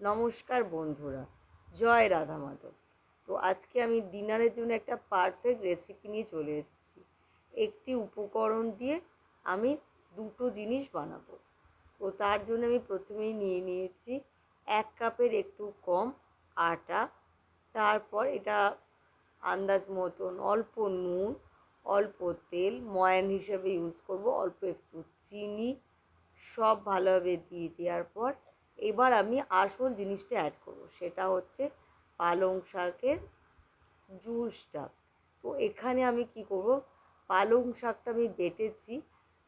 নমস্কার বন্ধুরা, জয় রাধা মাধব। তো আজকে আমি ডিনারের জন্য একটা পারফেক্ট রেসিপি নিয়ে চলে এসেছি। একটি উপকরণ দিয়ে আমি দুটো জিনিস বানাবো। তো তার জন্য আমি প্রথমেই নিয়ে নিয়েছি এক কাপের একটু কম আটা, তারপর এটা আন্দাজ মতন অল্প নুন, অল্প তেল, ময়ান হিসেবে ইউজ করব, অল্প একটু চিনি, সব ভালোভাবে দিয়ে দেওয়ার পর এবার আমি আসল জিনিসটা অ্যাড করব, সেটা হচ্ছে পালং শাকের জুসটা তো এখানে আমি কি করব, পালং শাকটা আমি বেটেছি,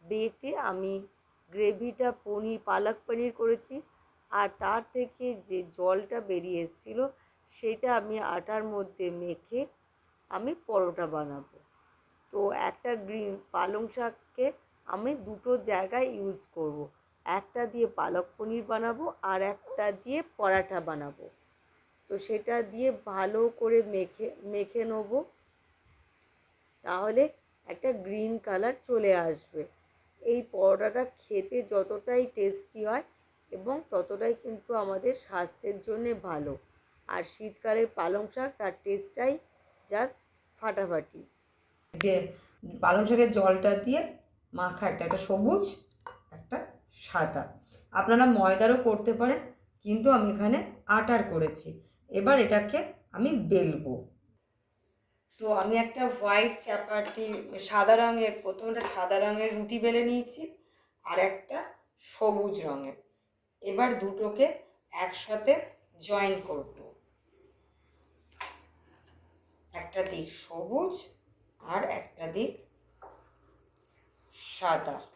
বেটে আমি গ্রেভিটা পনির, পালক পনির করেছি, আর তার থেকে যে জলটা বেরিয়ে এসেছিল, সেটা আমি আটার মধ্যে মেখে আমি পরোটা বানাবো তো একটা গ্রিন পালং শাককে আমি দুটো জায়গায় ইউজ করব। একটা দিয়ে পালক পনির বানাবো আর একটা দিয়ে পরাঠা বানাবো। তো সেটা দিয়ে ভালো করে মেখে মেখে নেব। তাহলে একটা গ্রিন কালার চলে আসবে। এই পরোটাটা খেতে যতটাই টেস্টি হয় এবং ততটাই কিন্তু আমাদের স্বাস্থ্যের জন্যে ভালো। আর শীতকালের পালং শাক, তার টেস্টটাই জাস্ট ফাটাফাটি। পালং শাকের জলটা দিয়ে মাখা একটা একটা সবুজ সাদা আপনারা ময়দারও করতে পারেন, কিন্তু আমি এখানে আটার করেছি। এবার এটাকে আমি বেলবো। তো আমি একটা হোয়াইট চাপাটি সাদা রঙের, প্রথমটা সাদা রঙের রুটি বেলে নিয়েছি, আর একটা সবুজ রঙের। এবার দুটোকে একসাথে জয়েন করব। একটা দিক সবুজ, আর একটা দিক সাদা।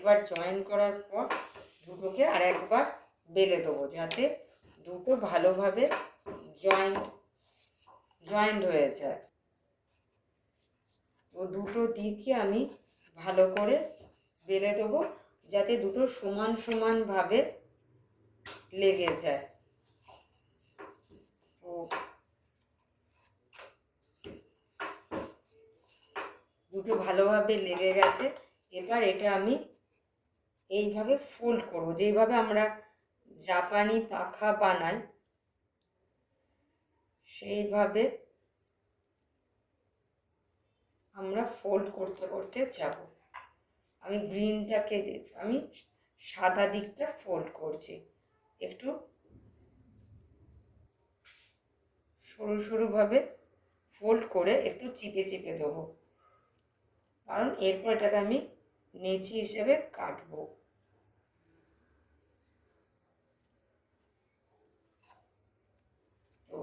এবার জয়েন করার পর দুটোকে আর একবার বেলে দেবো যাতে দুটো ভালোভাবে জয়েন্ট জয়েন্ট হয়ে যায়। তো দুটো দিকই আমি ভালো করে বেলে দেবো যাতে দুটো সমান সমানভাবে লেগে যায়। তো দুটো ভালোভাবে লেগে গেছে। এবার এটা আমি এইভাবে ফোল্ড করব। যেইভাবে আমরা জাপানি পাখা বানাই, সেইভাবে আমরা ফোল্ড করতে করতে যাব। আমি গ্রিনটাকে আমি সাদা দিকটা ফোল্ড করছি। একটু সরু সরুভাবে ফোল্ড করে একটু চিপে চিপে দেবো। কারণ এরপর এটাকে আমি নেচি হিসেবে কাটবো তো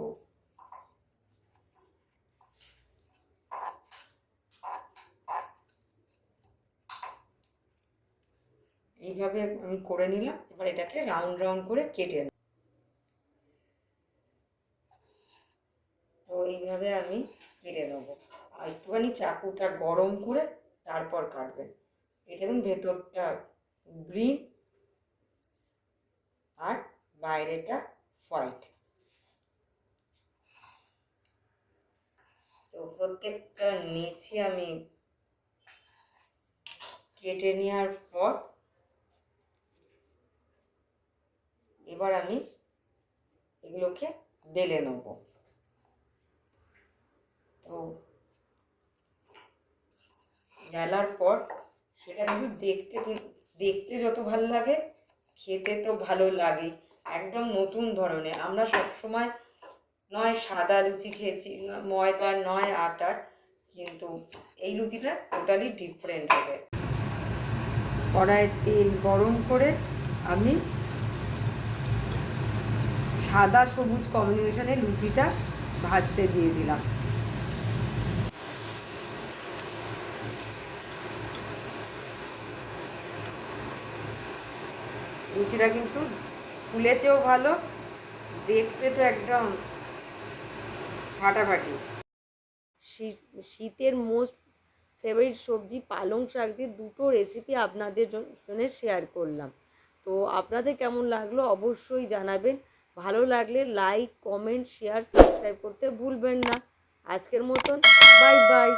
এইভাবে আমি করে নিলাম, এবার এটাকে রাউন্ড রাউন্ড করে কেটে নেব। তো এইভাবে আমি কেটে নেব। একটুখানি চাকুটা গরম করে তারপর কাটবেন এই দেখুন ভেতরটা গ্রিন আর বাইরেটা হোয়াইট তো প্রত্যেকটা নিচে আমি কেটে নেওয়ার পর এবার আমি এগুলোকে বেলে নেব। তো বেলার পর সেটা কিন্তু দেখতে দেখতে যত ভালো লাগে, খেতে তো ভালো লাগে, একদম নতুন ধরনের। আমরা সব সময় নয় সাদা লুচি খেয়েছি, ময়দার নয় আটার, কিন্তু এই লুচিটা টোটালি ডিফারেন্ট হবে। কড়াইয়ে তেল গরম করে আমি সাদা সবুজ কম্বিনেশনে লুচিটা ভাজতে দিয়ে দিলাম। লুচিটা কিন্তু ফুলেছেও ভালো, দেখতে তো একদম ফাটাফাটি। শীতের মোস্ট ফেভারিট সবজি পালং শাক দিয়ে দুটো রেসিপি আপনাদের জন্য শেয়ার করলাম। তো আপনাদের কেমন লাগল অবশ্যই জানাবেন। ভালো লাগলে লাইক কমেন্ট শেয়ার সাবস্ক্রাইব করতে ভুলবেন না। আজকের মতন বাই বাই